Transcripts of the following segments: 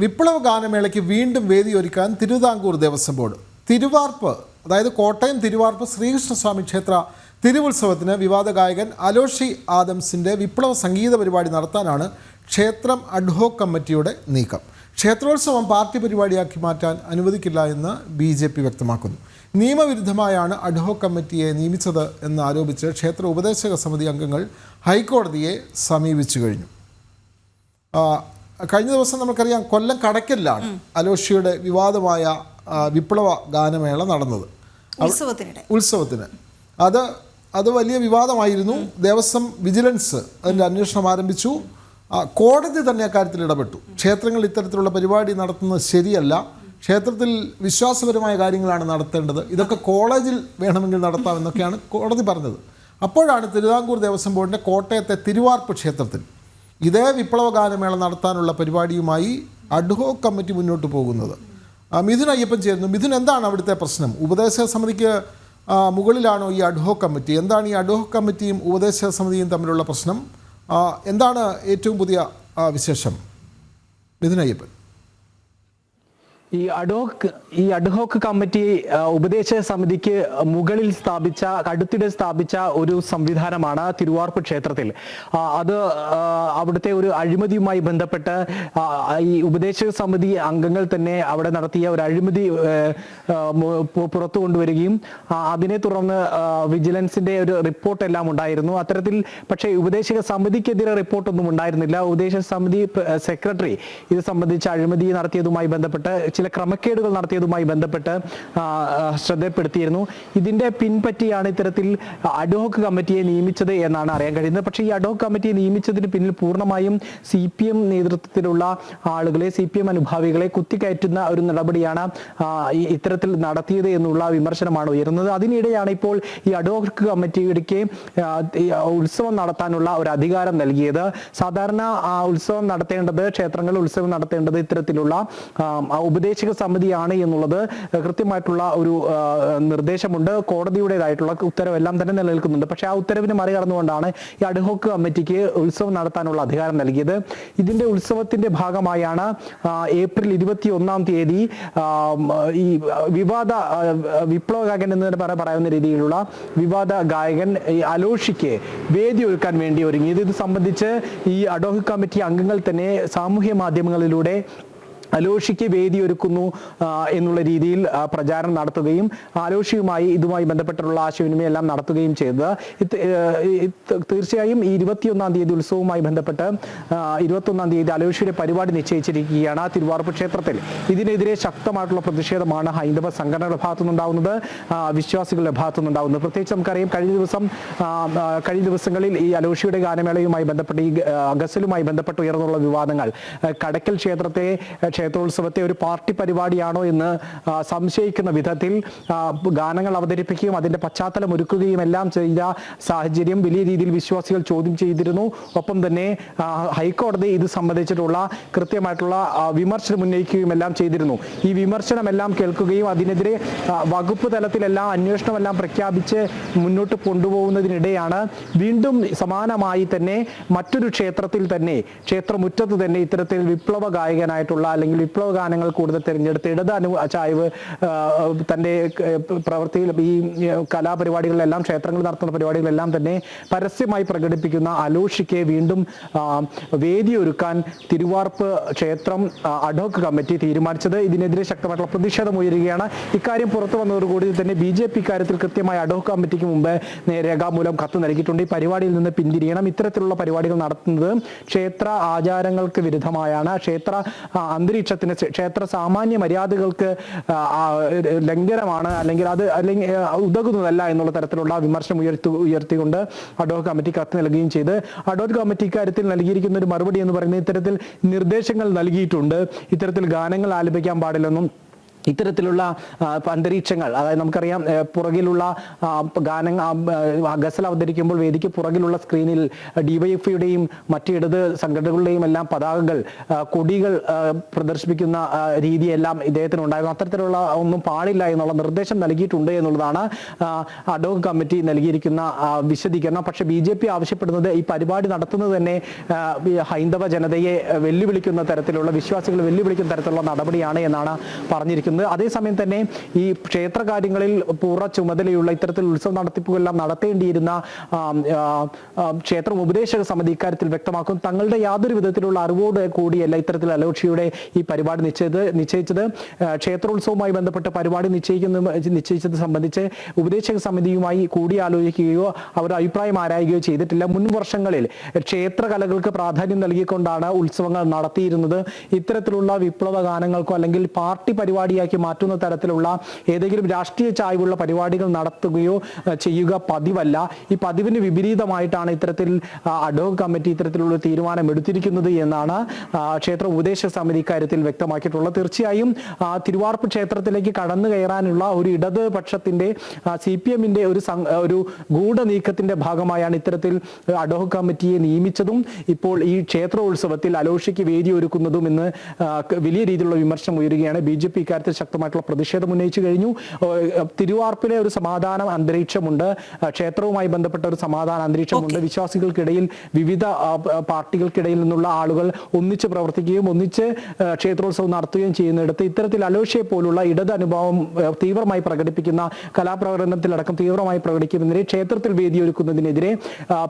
വിപ്ലവ ഗാനമേളയ്ക്ക് വീണ്ടും വേദിയൊരുക്കാൻ തിരുവിതാംകൂർ ദേവസ്വം ബോർഡ്. തിരുവാർപ്പ് അതായത് കോട്ടയം തിരുവാർപ്പ് ശ്രീകൃഷ്ണസ്വാമി ക്ഷേത്ര തിരുവുത്സവത്തിന് വിവാദ ഗായകൻ അലോഷി ആദംസിന്റെ വിപ്ലവ സംഗീത പരിപാടി നടത്താനാണ് ക്ഷേത്രം അഡ്ഹോക് കമ്മിറ്റിയുടെ നീക്കം. ക്ഷേത്രോത്സവം പാർട്ടി പരിപാടിയാക്കി മാറ്റാൻ അനുവദിക്കില്ല എന്ന് ബി ജെ പി വ്യക്തമാക്കുന്നു. നിയമവിരുദ്ധമായാണ് അഡ്ഹോക് കമ്മിറ്റിയെ നിയമിച്ചത് എന്ന് ആരോപിച്ച് ക്ഷേത്ര ഉപദേശക സമിതി അംഗങ്ങൾ ഹൈക്കോടതിയെ സമീപിച്ചു കഴിഞ്ഞു. കഴിഞ്ഞ ദിവസം നമുക്കറിയാം കൊല്ലം കടക്കലിലാണ് അലോഷിയുടെ വിവാദമായ വിപ്ലവ ഗാനമേള നടന്നത്. ഉത്സവത്തിന്. അത് അത് വലിയ വിവാദമായിരുന്നു. ദേവസ്വം വിജിലൻസ് അതിന്റെ അന്വേഷണം ആരംഭിച്ചു. കോടതി തന്നെ അക്കാര്യത്തിൽ ഇടപെട്ടു. ക്ഷേത്രങ്ങൾ ഇത്തരത്തിലുള്ള പരിപാടി നടത്തുന്നത് ശരിയല്ല. ക്ഷേത്രത്തിൽ വിശ്വാസപരമായ കാര്യങ്ങളാണ് നടത്തേണ്ടത്. ഇതൊക്കെ കോളേജിൽ വേണമെങ്കിൽ നടത്താമെന്നൊക്കെയാണ് കോടതി പറഞ്ഞത്. അപ്പോഴാണ് തിരുവിതാംകൂർ ദേവസ്വം ബോർഡിന്റെ കോട്ടയത്തെ തിരുവാർപ്പ് ക്ഷേത്രത്തിൽ ഇതേ വിപ്ലവ ഗാനമേള നടത്താനുള്ള പരിപാടിയുമായി അഡ്ഹോ കമ്മിറ്റി മുന്നോട്ട് പോകുന്നത്. മിഥുൻ അയ്യപ്പൻ ചേരുന്നു. മിഥുൻ എന്താണ് അവിടുത്തെ പ്രശ്നം? ഉപദേശക സമിതിക്ക് മുകളിലാണോ ഈ അഡ്ഹോ കമ്മിറ്റി? എന്താണ് ഈ അഡ്ഹോ കമ്മിറ്റിയും ഉപദേശക സമിതിയും തമ്മിലുള്ള പ്രശ്നം? എന്താണ് ഏറ്റവും പുതിയ വിശേഷം? മിഥുൻ അയ്യപ്പൻ. ഈ അഡോക്ക് ഈ അഡ്ഹോക്ക് കമ്മിറ്റി ഉപദേശ സമിതിക്ക് മുകളിൽ സ്ഥാപിച്ച അടുത്തിടെ സ്ഥാപിച്ച ഒരു സംവിധാനമാണ് തിരുവാർപ്പ് ക്ഷേത്രത്തിൽ. അത് അവിടുത്തെ ഒരു അഴിമതിയുമായി ബന്ധപ്പെട്ട് ഈ ഉപദേശക സമിതി അംഗങ്ങൾ തന്നെ അവിടെ നടത്തിയ ഒരു അഴിമതി പുറത്തു കൊണ്ടുവരികയും അതിനെ തുടർന്ന് വിജിലൻസിന്റെ ഒരു റിപ്പോർട്ട് എല്ലാം ഉണ്ടായിരുന്നു. അത്തരത്തിൽ പക്ഷേ ഉപദേശക സമിതിക്കെതിരെ റിപ്പോർട്ടൊന്നും ഉണ്ടായിരുന്നില്ല. ഉപദേശക സമിതി സെക്രട്ടറി ഇത് സംബന്ധിച്ച് അഴിമതി നടത്തിയതുമായി ബന്ധപ്പെട്ട് ചില ക്രമക്കേടുകൾ നടത്തിയതുമായി ബന്ധപ്പെട്ട് ശ്രദ്ധപ്പെടുത്തിയിരുന്നു. ഇതിന്റെ പിൻപറ്റിയാണ് ഇത്തരത്തിൽ അഡോക്ക് കമ്മിറ്റിയെ നിയമിച്ചത് എന്നാണ് അറിയാൻ കഴിയുന്നത്. പക്ഷേ ഈ അഡോക്ക് കമ്മിറ്റിയെ നിയമിച്ചതിന് പിന്നിൽ പൂർണമായും സി പി എം നേതൃത്വത്തിലുള്ള ആളുകളെ സി പി എം അനുഭാവികളെ കുത്തിക്കയറ്റുന്ന ഒരു നടപടിയാണ് ഇത്തരത്തിൽ നടത്തിയത് എന്നുള്ള വിമർശനമാണ് ഉയരുന്നത്. അതിനിടെയാണ് ഇപ്പോൾ ഈ അഡോക്ക് കമ്മിറ്റിക്ക് ഉത്സവം നടത്താനുള്ള ഒരു അധികാരം നൽകിയത്. സാധാരണ ഉത്സവം നടത്തേണ്ടത് ക്ഷേത്രങ്ങളിൽ ഉത്സവം നടത്തേണ്ടത് ഇത്തരത്തിലുള്ള ആ ഉപദേശക സമിതിയാണ് എന്നുള്ളത് കൃത്യമായിട്ടുള്ള ഒരു നിർദ്ദേശമുണ്ട്. കോടതിയുടേതായിട്ടുള്ള ഉത്തരവെല്ലാം തന്നെ നിലനിൽക്കുന്നുണ്ട്. പക്ഷേ ആ ഉത്തരവിന് മറികടന്നുകൊണ്ടാണ് ഈ അഡ്ഹോക്ക് കമ്മിറ്റിക്ക് ഉത്സവം നടത്താനുള്ള അധികാരം നൽകിയത്. ഇതിന്റെ ഉത്സവത്തിന്റെ ഭാഗമായാണ് ഏപ്രിൽ ഇരുപത്തി ഒന്നാം തീയതി ഈ വിവാദ വിപ്ലവ ഗായകൻ എന്ന് തന്നെ പറ- പറയുന്ന രീതിയിലുള്ള വിവാദ ഗായകൻ ഈ അലോഷിക്ക് വേദി ഒരുക്കാൻ വേണ്ടി ഒരുങ്ങി ഇത് സംബന്ധിച്ച് ഈ അഡോഹ് കമ്മിറ്റി അംഗങ്ങൾ തന്നെ സാമൂഹ്യ മാധ്യമങ്ങളിലൂടെ അലോഷിക്ക് വേദി ഒരുക്കുന്നു എന്നുള്ള രീതിയിൽ പ്രചാരണം നടത്തുകയും അലോഷിയുമായി ഇതുമായി ബന്ധപ്പെട്ടുള്ള ആശയവിനിമയം എല്ലാം നടത്തുകയും ചെയ്തത്. തീർച്ചയായും ഈ ഇരുപത്തിയൊന്നാം തീയതി ഉത്സവവുമായി ബന്ധപ്പെട്ട് ഇരുപത്തൊന്നാം തീയതി അലോഷിയുടെ പരിപാടി നിശ്ചയിച്ചിരിക്കുകയാണ് തിരുവാർപ്പ് ക്ഷേത്രത്തിൽ. ഇതിനെതിരെ ശക്തമായിട്ടുള്ള പ്രതിഷേധമാണ് ഹൈന്ദവ സംഘടനകളുടെ ഭാഗത്തു നിന്നുണ്ടാവുന്നത് വിശ്വാസികളുടെ ഭാഗത്തു നിന്നുണ്ടാവുന്നത് പ്രത്യേകിച്ച് നമുക്കറിയാം കഴിഞ്ഞ ദിവസം കഴിഞ്ഞ ദിവസങ്ങളിൽ ഈ അലോഷിയുടെ ഗാനമേളയുമായി ബന്ധപ്പെട്ട് ഈ ഗസലുമായി ബന്ധപ്പെട്ട് ഉയർന്നുള്ള വിവാദങ്ങൾ കടക്കൽ ക്ഷേത്രത്തെ ക്ഷേത്രോത്സവത്തെ ഒരു പാർട്ടി പരിപാടിയാണോ എന്ന് സംശയിക്കുന്ന വിധത്തിൽ ഗാനങ്ങൾ അവതരിപ്പിക്കുകയും അതിന്റെ പശ്ചാത്തലം ഒരുക്കുകയും എല്ലാം ചെയ്ത സാഹചര്യം വലിയ രീതിയിൽ വിശ്വാസികൾ ചോദ്യം ചെയ്തിരുന്നു. ഒപ്പം തന്നെ ഹൈക്കോടതി ഇത് സംബന്ധിച്ചിട്ടുള്ള കൃത്യമായിട്ടുള്ള വിമർശനം ഉന്നയിക്കുകയും എല്ലാം ചെയ്തിരുന്നു. ഈ വിമർശനമെല്ലാം കേൾക്കുകയും അതിനെതിരെ വകുപ്പ് തലത്തിലെല്ലാം അന്വേഷണമെല്ലാം പ്രഖ്യാപിച്ച് മുന്നോട്ട് കൊണ്ടുപോകുന്നതിനിടെയാണ് വീണ്ടും സമാനമായി തന്നെ മറ്റൊരു ക്ഷേത്രത്തിൽ തന്നെ ക്ഷേത്രമുറ്റത്ത് തന്നെ ഇത്തരത്തിൽ വിപ്ലവ ഗായകനായിട്ടുള്ള അല്ലെങ്കിൽ വിപ്ലവ ഗാനങ്ങൾ കൂടുതൽ തിരഞ്ഞെടുത്ത് ഇടത് അനു ചായ്വ് തന്റെ പ്രവൃത്തിയിൽ ഈ കലാപരിപാടികളിലെല്ലാം ക്ഷേത്രങ്ങൾ നടത്തുന്ന പരിപാടികളെല്ലാം തന്നെ പരസ്യമായി പ്രകടിപ്പിക്കുന്ന അലോഷിക്ക് വീണ്ടും വേദിയൊരുക്കാൻ തിരുവാർപ്പ് ക്ഷേത്രം അഡോക് കമ്മിറ്റി തീരുമാനിച്ചത്. ഇതിനെതിരെ ശക്തമായിട്ടുള്ള പ്രതിഷേധം ഉയരുകയാണ്. ഇക്കാര്യം പുറത്തു വന്നതോടുകൂടി തന്നെ ബി ജെ പി കാര്യത്തിൽ കൃത്യമായി അഡോക് കമ്മിറ്റിക്ക് മുമ്പ് രേഖാമൂലം കത്ത് നൽകിയിട്ടുണ്ട്. ഈ പരിപാടിയിൽ നിന്ന് പിന്തിരിയണം. ഇത്തരത്തിലുള്ള പരിപാടികൾ നടത്തുന്നത് ക്ഷേത്ര ആചാരങ്ങൾക്ക് വിരുദ്ധമായാണ്. ക്ഷേത്ര അന്തരീക്ഷത്തിന് ക്ഷേ- ക്ഷേത്ര സാമാന്യ മര്യാദകൾക്ക് ലംഘനമാണ് അല്ലെങ്കിൽ അത് അല്ലെങ്കിൽ ഉതകുന്നതല്ല എന്നുള്ള തരത്തിലുള്ള വിമർശനം ഉയർത്തി ഉയർത്തിക്കൊണ്ട് അഡോക്ക് കമ്മിറ്റി കത്ത് നൽകുകയും ചെയ്ത്. അഡോക് കമ്മിറ്റി ഇക്കാര്യത്തിൽ നൽകിയിരിക്കുന്ന ഒരു മറുപടി എന്ന് പറയുന്നത് ഇത്തരത്തിൽ നിർദ്ദേശങ്ങൾ നൽകിയിട്ടുണ്ട്. ഇത്തരത്തിൽ ഗാനങ്ങൾ ആലപിക്കാൻ പാടില്ലെന്നും ഇത്തരത്തിലുള്ള അന്തരീക്ഷങ്ങൾ അതായത് നമുക്കറിയാം പുറകിലുള്ള ഗാനം ഗസൽ അവതരിക്കുമ്പോൾ വേദിക്ക് പുറകിലുള്ള സ്ക്രീനിൽ ഡിവൈഎഫ്ഐയുടെയും മറ്റ് ഇടത് സംഘടനകളുടെയും എല്ലാം പതാകകൾ കൊടികൾ പ്രദർശിപ്പിക്കുന്ന രീതിയെല്ലാം ഇദ്ദേഹത്തിന് ഉണ്ടായിരുന്നു. അത്തരത്തിലുള്ള ഒന്നും പാടില്ല എന്നുള്ള നിർദ്ദേശം നൽകിയിട്ടുണ്ട് എന്നുള്ളതാണ് അഡോഗ് കമ്മിറ്റി നൽകിയിരിക്കുന്ന വിശദീകരണം. പക്ഷെ ബി ജെ പി ആവശ്യപ്പെടുന്നത് ഈ പരിപാടി നടത്തുന്നത് തന്നെ ഹൈന്ദവ ജനതയെ വെല്ലുവിളിക്കുന്ന തരത്തിലുള്ള വിശ്വാസികളെ വെല്ലുവിളിക്കുന്ന തരത്തിലുള്ള നടപടിയാണ് എന്നാണ് പറഞ്ഞിരിക്കുന്നത്. അതേസമയം തന്നെ ഈ ക്ഷേത്ര കാര്യങ്ങളിൽ പൂർണ ചുമതലയുള്ള ഇത്തരത്തിൽ ഉത്സവ നടത്തിപ്പുകളെല്ലാം നടത്തേണ്ടിയിരുന്ന ക്ഷേത്രം ഉപദേശക സമിതി ഇക്കാര്യത്തിൽ വ്യക്തമാക്കും. തങ്ങളുടെ യാതൊരു വിധത്തിലുള്ള അറിവോട് കൂടിയല്ല ഇത്തരത്തിൽ അലോക്ഷിയുടെ ഈ പരിപാടി നിശ്ചയത് നിശ്ചയിച്ചത്. ക്ഷേത്രോത്സവവുമായി ബന്ധപ്പെട്ട പരിപാടി നിശ്ചയിക്കുന്ന നിശ്ചയിച്ചത് സംബന്ധിച്ച് ഉപദേശക സമിതിയുമായി കൂടിയാലോചിക്കുകയോ അവരുടെ അഭിപ്രായം ആരായുകയോ ചെയ്തിട്ടില്ല. മുൻ വർഷങ്ങളിൽ ക്ഷേത്ര കലകൾക്ക് പ്രാധാന്യം നൽകിക്കൊണ്ടാണ് ഉത്സവങ്ങൾ നടത്തിയിരുന്നത്. ഇത്തരത്തിലുള്ള വിപ്ലവ ഗാനങ്ങൾക്കോ അല്ലെങ്കിൽ പാർട്ടി പരിപാടിയാക്കി മാറ്റുന്ന തരത്തിലുള്ള ഏതെങ്കിലും രാഷ്ട്രീയ ചായ്വുള്ള പരിപാടികൾ നടത്തുകയോ ചെയ്യുക പതിവല്ല. ഈ പതിവിന് വിപരീതമായിട്ടാണ് ഇത്തരത്തിൽ അഡോഗ് കമ്മിറ്റി ഇത്തരത്തിലുള്ള തീരുമാനം എടുത്തിരിക്കുന്നത് എന്നാണ് ക്ഷേത്ര ഉപദേശ സമിതി ഇക്കാര്യത്തിൽ വ്യക്തമാക്കിയിട്ടുള്ളത്. തീർച്ചയായും തിരുവാർപ്പ് ക്ഷേത്രത്തിലേക്ക് കടന്നു കയറാനുള്ള ഒരു ഇടതുപക്ഷത്തിന്റെ സി പി എമ്മിന്റെ ഒരു ഒരു ഗൂഢ നീക്കത്തിന്റെ ഭാഗമായാണ് ഇത്തരത്തിൽ അഡോഹ് കമ്മിറ്റിയെ നിയമിച്ചതും ഇപ്പോൾ ഈ ക്ഷേത്രോത്സവത്തിൽ അലോഷിക്ക് വേദി ഒരുക്കുന്നതും ഇന്ന് വലിയ രീതിയിലുള്ള വിമർശനം ഉയരുകയാണ്. ബി ജെ പി ഇക്കാര്യത്തിൽ ശക്തമായിട്ടുള്ള പ്രതിഷേധം ഉന്നയിച്ചു കഴിഞ്ഞു. തിരുവാർപ്പിലെ ഒരു സമാധാന അന്തരീക്ഷമുണ്ട്. ക്ഷേത്രവുമായി ബന്ധപ്പെട്ട ഒരു സമാധാന അന്തരീക്ഷമുണ്ട്. വിശ്വാസികൾക്കിടയിൽ വിവിധ പാർട്ടികൾക്കിടയിൽ നിന്നുള്ള ആളുകൾ ഒന്നിച്ച് പ്രവർത്തിക്കുകയും ഒന്നിച്ച് ക്ഷേത്രോത്സവം നടത്തുകയും ചെയ്യുന്നിടത്ത് ഇത്തരത്തിൽ അലോഷയെ പോലുള്ള ഇടത് അനുഭവം തീവ്രമായി പ്രകടിപ്പിക്കുന്ന കലാപ്രകടനത്തിലടക്കം തീവ്രമായി പ്രകടിക്കുന്നതിനെ ക്ഷേത്രത്തിൽ വേദിയൊരുക്കുന്നതിനെതിരെ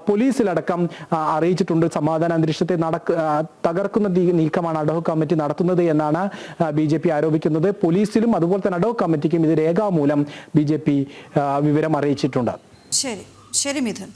പോലീസിലടക്കം അറിയിച്ചിട്ടുണ്ട്. സമാധാന അന്തരീക്ഷത്തെ നടക്ക തകർക്കുന്ന നീക്കമാണ് അഡോഹ് കമ്മിറ്റി നടത്തുന്നത് എന്നാണ് ബി ആരോപിക്കുന്നത്. പോലീസിലും അതുപോലെ തന്നെ അഡോ കമ്മിറ്റിക്കും ഇത് രേഖാമൂലം ബി ജെ പി വിവരം അറിയിച്ചിട്ടുണ്ട്. ശരി. ശരി മിഥുൻ.